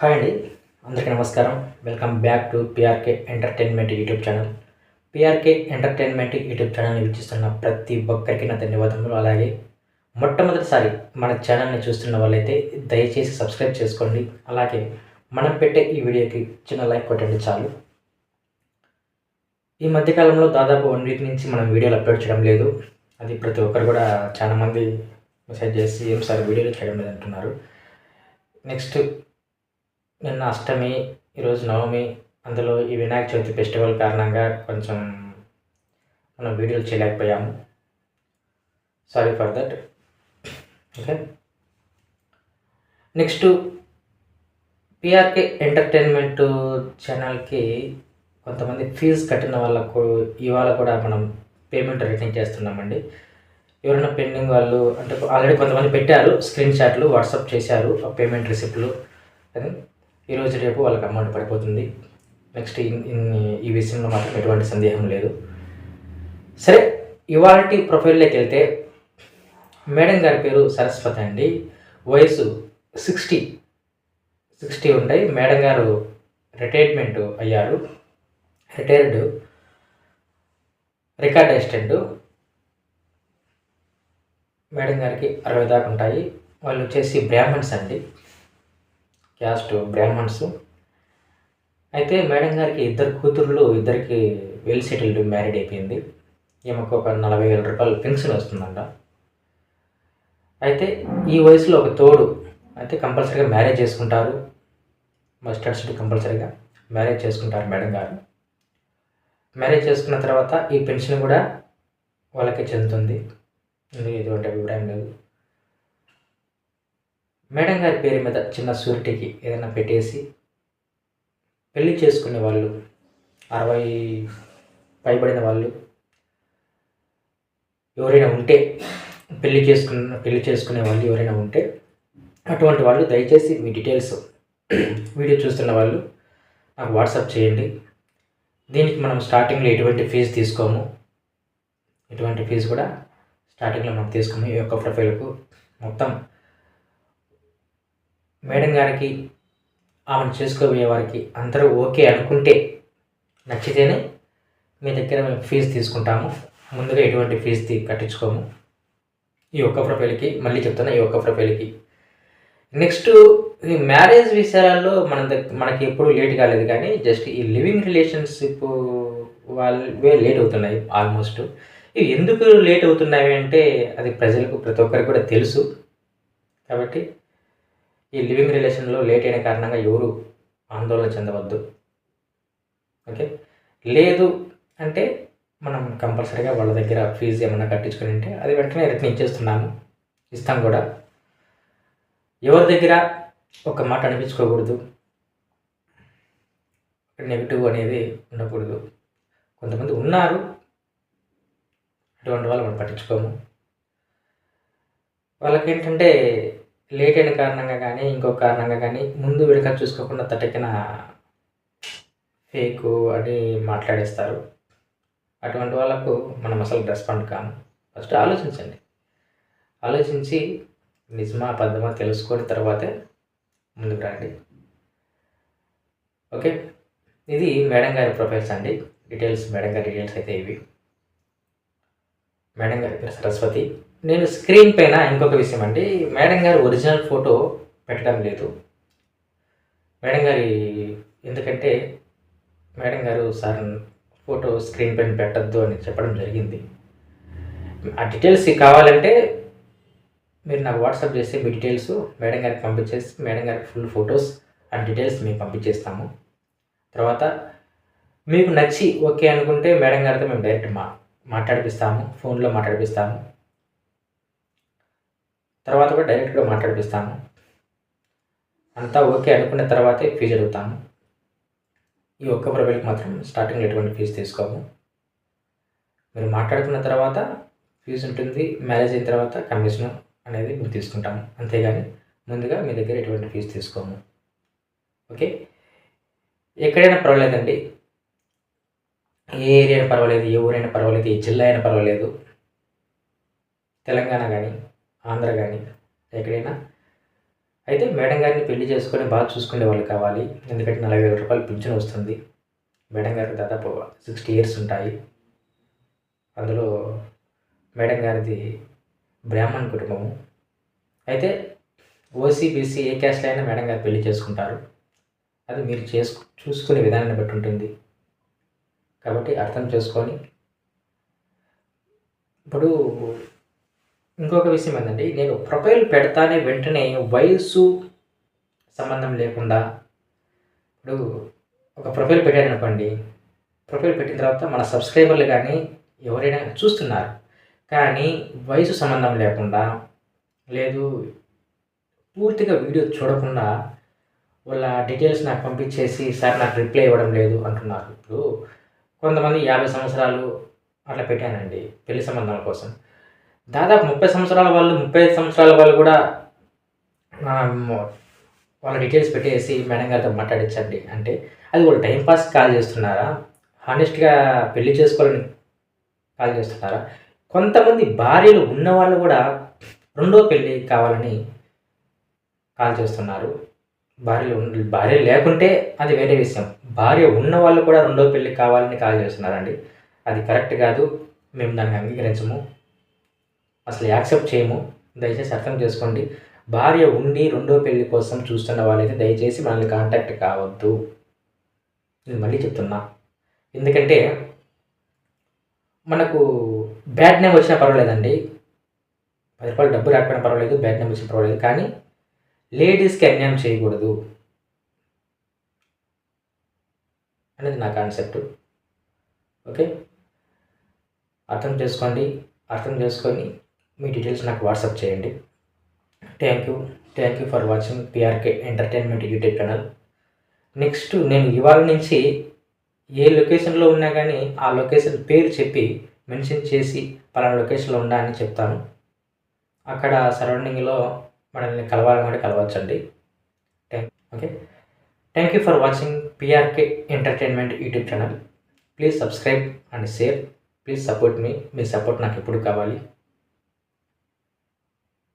Hi అండి. అందరికీ నమస్కారం. Welcome back to PRK entertainment YouTube channel. PRK entertainment YouTube ఛానల్ని వీక్షిస్తున్న ప్రతి ఒక్కరికి నా ధన్యవాదములు. అలాగే మొట్టమొదటిసారి మన ఛానల్ని చూస్తున్న వాళ్ళైతే దయచేసి సబ్స్క్రైబ్ చేసుకోండి. అలాగే మనం పెట్టే ఈ వీడియోకి చిన్న లైక్ కొట్టండి చాలు. ఈ మధ్యకాలంలో దాదాపు వన్ వీక్ నుంచి మనం వీడియోలు అప్లోడ్ చేయడం లేదు. అది ప్రతి ఒక్కరు కూడా చాలామంది మెసేజ్ చేసి ఏం సార్ వీడియోలు చేయడం లేదంటున్నారు? నెక్స్ట్ నిన్న అష్టమి ఈరోజు నవమి. అందులో ఈ వినాయక చవితి ఫెస్టివల్ కారణంగా కొంచెం మనం వీడియోలు చేయలేకపోయాము. Sorry for that okay next PRK entertainment ఛానల్కి కొంతమంది ఫీజు కట్టిన వాళ్ళకు ఇవాళ కూడా మనం పేమెంట్ రిటర్న్ చేస్తున్నామండి. ఎవరైనా పెండింగ్ వాళ్ళు అంటే ఆల్రెడీ కొంతమంది పెట్టారు స్క్రీన్ షాట్లు వాట్సాప్ చేశారు ఆ పేమెంట్ రిసిప్ట్లు ఈరోజు రేపు వాళ్ళకి అమౌంట్ పడిపోతుంది. నెక్స్ట్ ఈ విషయంలో మాత్రం ఎటువంటి సందేహం లేదు. సరే ఇవాళ ప్రొఫైల్లోకి వెళ్తే మేడం గారి పేరు సరస్వతి అండి. వయసు సిక్స్టీ. సిక్స్టీ ఉంటాయి. మేడం గారు రిటైర్మెంట్ అయ్యారు. Retired record assistant. మేడం గారికి అరవై దాకా ఉంటాయి. వాళ్ళు వచ్చేసి బ్రాహ్మణ్స్ అండి. క్యాస్ట్ బ్రాహ్మణ్స్. అయితే మేడం గారికి ఇద్దరు కూతుర్లు ఇద్దరికి వెల్ సెటిల్డ్ మ్యారీడ్ అయిపోయింది. ఈమెకు ఒక నలభై వేల రూపాయలు పెన్షన్ వస్తుందంట. అయితే ఈ వయసులో ఒక తోడు అయితే కంపల్సరీగా మ్యారేజ్ చేసుకుంటారు. మస్టర్డ్ సిటీ కంపల్సరీగా మ్యారేజ్ చేసుకుంటారు మేడం గారు. మ్యారేజ్ చేసుకున్న తర్వాత ఈ పెన్షన్ కూడా వాళ్ళకే చెందుతుంది. ఎటువంటి అభిప్రాయం లేదు. మేడం గారి పేరు మీద చిన్న సూరిటీకి ఏదైనా పెట్టేసి పెళ్ళి చేసుకునే వాళ్ళు అరవై పైబడిన వాళ్ళు ఎవరైనా ఉంటే పెళ్ళి చేసుకున్న పెళ్ళి చేసుకునే వాళ్ళు ఎవరైనా ఉంటే అటువంటి వాళ్ళు దయచేసి మీ డీటెయిల్స్ వీడియో చూస్తున్న వాళ్ళు నాకు వాట్సాప్ చేయండి. దీనికి మనం స్టార్టింగ్లో ఎటువంటి ఫీజు తీసుకోము. ఎటువంటి ఫీజు కూడా స్టార్టింగ్లో మనం తీసుకోము. ఈ యొక్క ప్రొఫైల్కు మొత్తం మేడం గారికి ఆమెను చేసుకోబోయే వారికి అందరూ ఓకే అనుకుంటే నచ్చితేనే మీ దగ్గర మేము ఫీజు తీసుకుంటాము. ముందుగా ఎటువంటి ఫీజు కట్టించుకోము. ఈ ఒక్క ప్రొఫైల్కి మళ్ళీ చెప్తాను ఈ ఒక్క ప్రొఫైల్కి. నెక్స్ట్ ఈ మ్యారేజ్ విషయాలలో మన దగ్గర మనకి ఎప్పుడు లేట్ కాలేదు కానీ జస్ట్ ఈ లివింగ్ రిలేషన్షిప్ వాళ్ళవే లేట్ అవుతున్నాయి ఆల్మోస్ట్. ఇవి ఎందుకు లేట్ అవుతున్నాయి అంటే అది ప్రజలకు ప్రతి ఒక్కరికి కూడా తెలుసు. కాబట్టి ఈ లివింగ్ రిలేషన్లో లేట్ అయిన కారణంగా ఎవరు ఆందోళన చెందవద్దు. ఓకే? లేదు అంటే మనం కంపల్సరీగా వాళ్ళ దగ్గర ఫీజు ఏమైనా కట్టించుకుని ఉంటే అది వెంటనే రిటర్న్ ఇచ్చేస్తున్నాము. ఇస్తాం కూడా. ఎవరి దగ్గర ఒక మాట అనిపించుకోకూడదు. నెగిటివ్ అనేది ఉండకూడదు. కొంతమంది ఉన్నారు. అటువంటి వాళ్ళు మనం పట్టించుకోము. వాళ్ళకేంటంటే లేట్ అయిన కారణంగా కానీ ఇంకొక కారణంగా కానీ ముందు వెనుక చూసుకోకుండా తటకిన ఫేక్ అని మాట్లాడేస్తారు. అటువంటి వాళ్ళకు మనం అసలు రెస్పాండ్ కాము. ఫస్ట్ ఆలోచించండి. ఆలోచించి నిజమా అబద్ధమా తెలుసుకొని తర్వాతే ముందుకు రండి. ఓకే? ఇది మేడం గారి ప్రొఫైల్స్ అండి. డీటెయిల్స్ మేడం గారి డీటెయిల్స్ అయితే ఇవి. మేడం గారి పేరు సరస్వతి. నేను స్క్రీన్ పైన ఇంకొక విషయం అండి. మేడం గారి ఒరిజినల్ ఫోటో పెట్టడం లేదు. మేడం గారి ఎందుకంటే మేడం గారు సార్ ఫోటో స్క్రీన్ పైన పెట్టద్దు అని చెప్పడం జరిగింది. ఆ డీటెయిల్స్ కావాలంటే మీరు నాకు వాట్సాప్ చేస్తే మీ డీటెయిల్స్ మేడం గారికి పంపించేసి మేడం గారికి ఫుల్ ఫొటోస్ అండ్ డీటెయిల్స్ మేము పంపించేస్తాము. తర్వాత మీకు నచ్చి ఓకే అనుకుంటే మేడం గారితో మేము డైరెక్ట్ మా మాట్లాడిపిస్తాము ఫోన్లో మాట్లాడిపిస్తాము. తర్వాత కూడా డైరెక్ట్గా మాట్లాడిపిస్తాము. అంతా ఓకే అనుకున్న తర్వాతే ఫీజు అడుగుతాము. ఈ ఒక్క ప్రొఫైల్కి మాత్రం స్టార్టింగ్లో ఎటువంటి ఫీజు తీసుకోము. మీరు మాట్లాడుకున్న తర్వాత ఫీజు ఉంటుంది మ్యారేజ్ అయిన తర్వాత కమిషన్ అనేది మేము తీసుకుంటాము. అంతేగాని ముందుగా మీ దగ్గర ఎటువంటి ఫీజు తీసుకోము. ఓకే? ఎక్కడైనా పర్వాలేదండి. ఏ ఏరియా పర్వాలేదు ఏ ఊరైనా పర్వాలేదు ఏ జిల్లా అయినా పర్వాలేదు. తెలంగాణ కానీ ఆంధ్ర కానీ ఎక్కడైనా. అయితే మేడం గారిని పెళ్ళి చేసుకొని బాగా చూసుకునే వాళ్ళు కావాలి. ఎందుకంటే నలభై వేల రూపాయలు పింఛన్ వస్తుంది. మేడం గారికి దాదాపు సిక్స్టీ ఇయర్స్ ఉంటాయి. అందులో మేడం గారిది బ్రాహ్మణ్ కుటుంబము. అయితే ఓసీ బీసీ ఏ క్యాస్ట్ అయినా మేడం గారు పెళ్ళి చేసుకుంటారు. అది మీరు చేసుకు చూసుకునే విధానాన్ని బట్టి ఉంటుంది. కాబట్టి అర్థం చేసుకొని ఇప్పుడు ఇంకొక విషయం ఏంటంటే నేను ప్రొఫైల్ పెడతానే వెంటనే వయసు సంబంధం లేకుండా ఇప్పుడు ఒక ప్రొఫైల్ పెట్టాను అనుకోండి ప్రొఫైల్ పెట్టిన తర్వాత మన సబ్స్క్రైబర్లు కానీ ఎవరైనా చూస్తున్నారు కానీ వయసు సంబంధం లేకుండా లేదు పూర్తిగా వీడియో చూడకుండా వాళ్ళ డీటెయిల్స్ నాకు పంపించేసి సార్ నాకు రిప్లై ఇవ్వడం లేదు అంటున్నారు. ఇప్పుడు కొంతమంది యాభై సంవత్సరాలు అట్లా పెట్టానండి పెళ్ళి సంబంధాల కోసం. దాదాపు ముప్పై సంవత్సరాల వాళ్ళు ముప్పై ఐదు సంవత్సరాల వాళ్ళు కూడా వాళ్ళ డీటెయిల్స్ పెట్టేసి మేడం గారితో మాట్లాడించండి. అంటే అది వాళ్ళు టైంపాస్ కాల్ చేస్తున్నారా? హానెస్ట్గా పెళ్ళి చేసుకోవాలని కాల్ చేస్తున్నారా? కొంతమంది భార్యలు ఉన్న వాళ్ళు కూడా రెండో పెళ్ళి కావాలని కాల్ చేస్తున్నారు. భార్య భార్య లేకుంటే అది వేరే విషయం. భార్య ఉన్న వాళ్ళు కూడా రెండో పెళ్ళి కావాలని కాల్ చేస్తున్నారండి. అది కరెక్ట్ కాదు. మేము దాన్ని అంగీకరించము. అసలు యాక్సెప్ట్ చేయము. దయచేసి అర్థం చేసుకోండి. భార్య ఉండి రెండో పెళ్ళి కోసం చూస్తున్న వాళ్ళైతే దయచేసి మనల్ని కాంటాక్ట్ కావద్దు. నేను మళ్ళీ చెప్తున్నా. ఎందుకంటే మనకు బ్యాడ్ నేమ్ వచ్చినా పర్వాలేదండి. పది రూపాయలు డబ్బు రాకపోయినా పర్వాలేదు బ్యాడ్ నేమ్ వచ్చినా పర్వాలేదు. కానీ లేడీస్కి అన్యాయం చేయకూడదు. అనేది నా కాన్సెప్ట్ ఓకే? అర్థం చేసుకోండి. అర్థం చేసుకొని మీ డీటెయిల్స్ నాకు వాట్సాప్ చేయండి. Thank you thank you for watching PRK entertainment YouTube channel next నేను ఇవాళ నుంచి ఏ లొకేషన్లో ఉన్నా కానీ ఆ లొకేషన్ పేరు చెప్పి మెన్షన్ చేసి పలానా లొకేషన్లో ఉన్నా అని చెప్తాను. అక్కడ సరౌండింగ్లో మనల్ని కలవాలనుకుంటే కలవచ్చండి. Thank okay thank you for watching PRK entertainment YouTube channel please subscribe and share please support మీ మీ సపోర్ట్ నాకు ఎప్పుడు కావాలి?